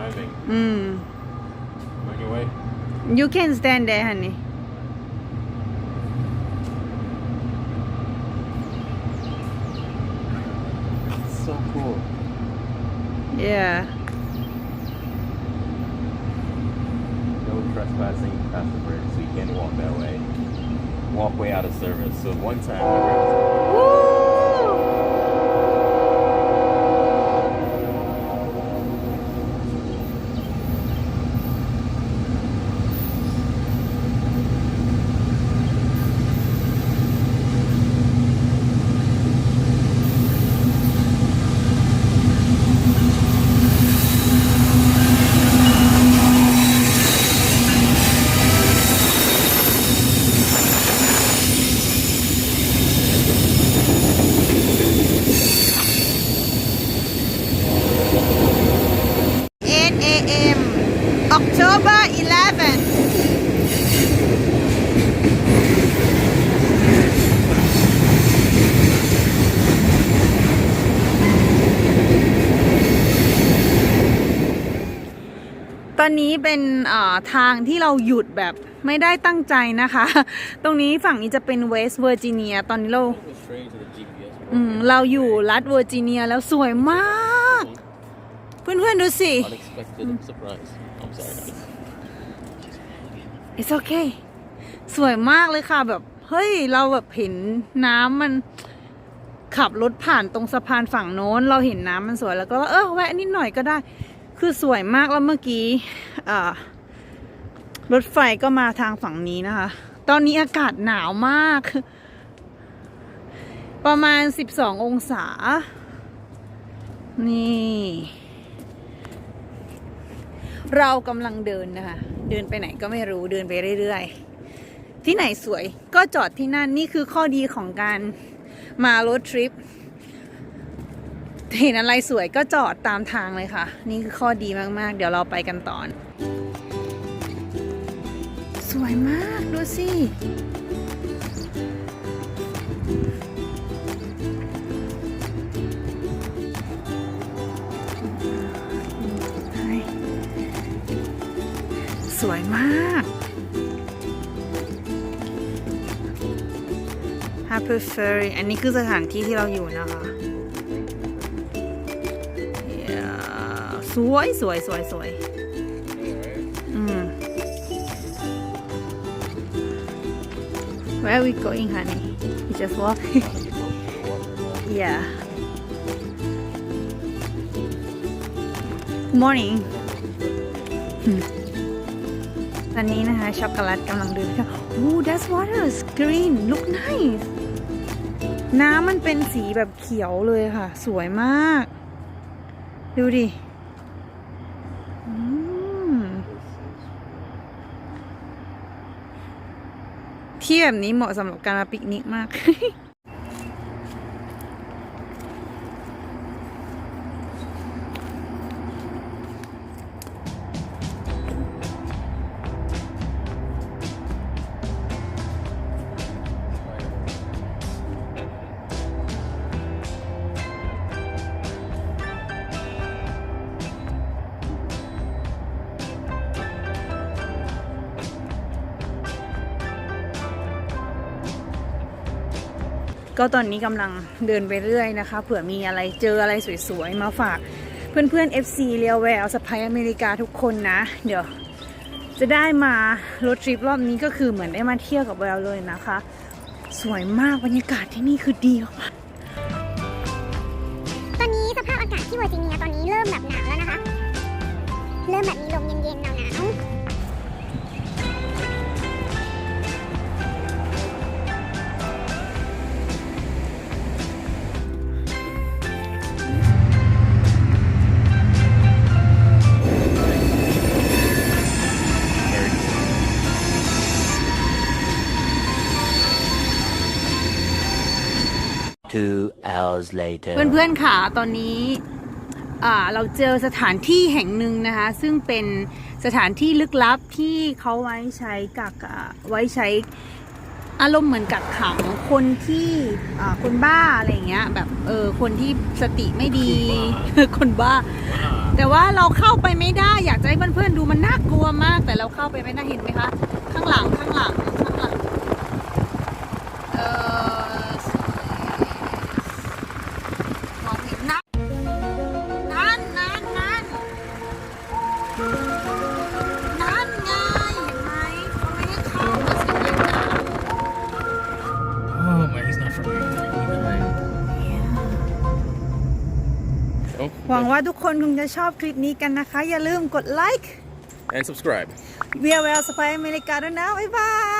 timing. อืม hmm. On your way. you can stand there honey So cool. yeah No trespassing past the bridge, so you can't walk that way. Walk way out of service. So one time ตอนนี้เป็นเอ่อทางที่เราหยุดแบบไม่ได้ตั้งใจนะคะ ตรงนี้ฝั่งนี้จะเป็นเวสต์เวอร์จิเนีย ตอนนี้เรา straight to the GPS. อืมเราอยู่รัฐเวอร์จิเนียแล้วสวยมาก เพื่อนๆดูสิ Unexpected surprise. I'm sorry. it's okay สวยมากเลยค่ะแบบ เฮ้ย เราแบบเห็นน้ำมันขับรถผ่านตรงสะพานฝั่งโน้น เราเห็นน้ำมันสวยแล้วก็ว่าเออแวะนิดหน่อยก็ได้ คือสวยมากแล้วเมื่อกี้รถไฟก็มาทางฝั่งนี้นะคะ ตอนนี้อากาศหนาวมาก ประมาณ 12 องศา นี่ เรากำลังเดินนะคะ เดินไปไหนก็ไม่รู้เดินไปเรื่อยๆ ที่ไหนสวยก็จอดที่นั่นนี่คือข้อดีของการมารถทริป เห็นอะไรสวยก็จอดตามทางเลยค่ะ นี่คือข้อดีมากๆ เดี๋ยวเราไปกันต่อสวยมากดูสิ สวยมาก Happy Ferry อันนี้คือสถานที่ที่เราอยู่นะคะ สวยสวยสวยสวยอืม Where are we going honey We just walk Yeah Morning ตอนนี้นะคะช็อกโกแลตกำลังเดินเข้าโอ้ that's water is green look nice น้ำมันเป็นสีแบบเขียวเลยค่ะ สวยมาก ดูดิ ที่แบบนี้เหมาะสำหรับการมาปิกนิกมาก ก็ตอนนี้กำลังเดินไปเรื่อยนะคะ เผื่อมีอะไรเจออะไรสวยๆ มาฝากเพื่อนๆ FC เรียวแววสไปอเมริกาทุกคนนะ เดี๋ยวจะได้มารถทริปรอบนี้ก็คือเหมือนได้มาเที่ยวกับแววเลยนะคะ สวยมากบรรยากาศที่นี่คือดีมากตอนนี้สภาพอากาศที่เวอร์จิเนียตอนนี้เริ่มแบบหนาวแล้วนะคะ เริ่มแบบมีลมเย็นๆหนาว Two hours later. เพื่อนๆค่ะตอนนี้อ่าเราเจอสถานที่แห่งหนึ่งนะคะ ซึ่งเป็นสถานที่ลึกลับที่เขาไว้ใช้กักอ่าไว้ใช้อารมณ์เหมือนกักขังคนที่อ่าคนบ้าอะไรอย่างเงี้ยแบบเออคนที่สติไม่ดีคนบ้า Wow. แต่ว่าเราเข้าไปไม่ได้อยากจะให้เพื่อนๆดูมันน่ากลัวมาก แต่เราเข้าไปไม่ได้เห็นไหมคะ ข้างหลังข้างหลังข้างหลัง นั่นไงเห็นไหมเขาไม่ให้เข้าแต่เสียงเล่นน้ำ Oh, my, he's not from here. He's Oh, หวังว่าทุกคนคงจะชอบคลิปนี้กันนะคะ อย่าลืมกดไลค์ and subscribe. เวียแววสไปอเมริกาด้วยนะ บ๊ายบาย